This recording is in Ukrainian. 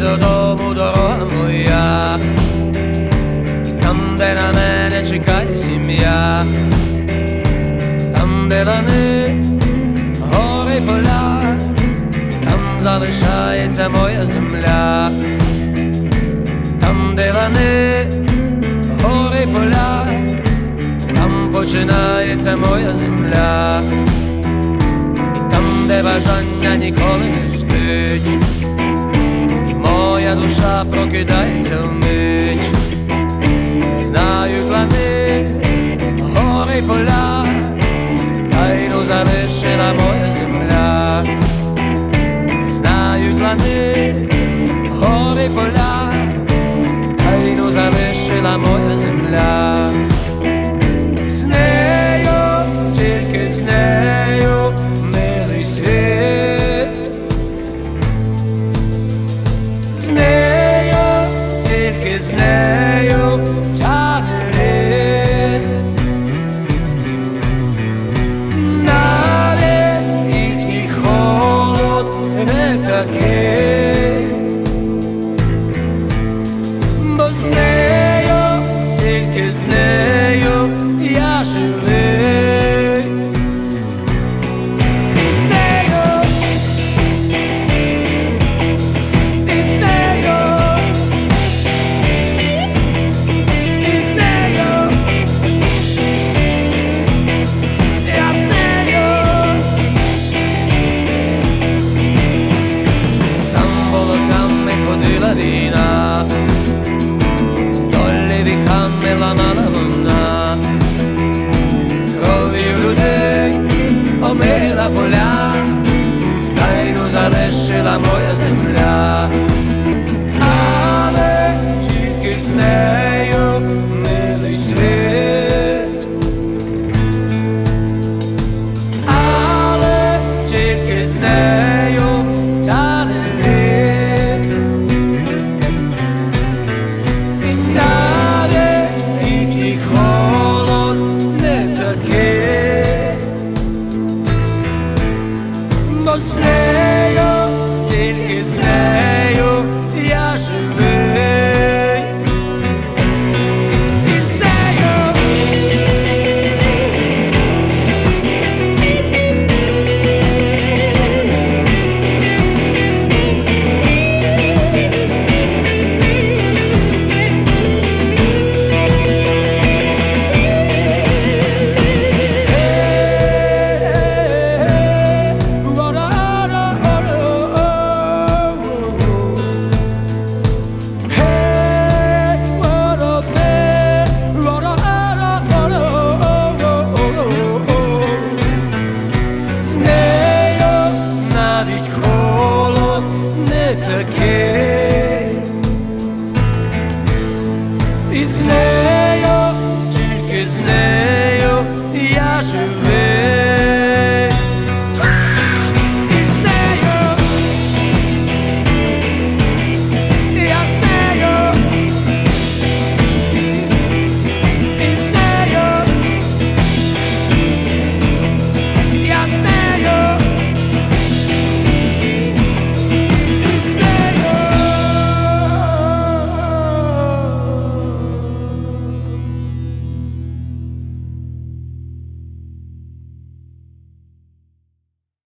йде додому, дорога моя, там, де на мене чекає сім'я, там, де лани, гори поля, там залишається моя земля, там, де лани, гори поля, там починається моя земля, там, де бажання ніколи не спить душа прокидається вмить. Знаю плани, гори й поля, тайну залишила моя земля. Знаю плани, гори поля, бо з нею, тільки з нею я живий. Marina. Бо з нею, тільки не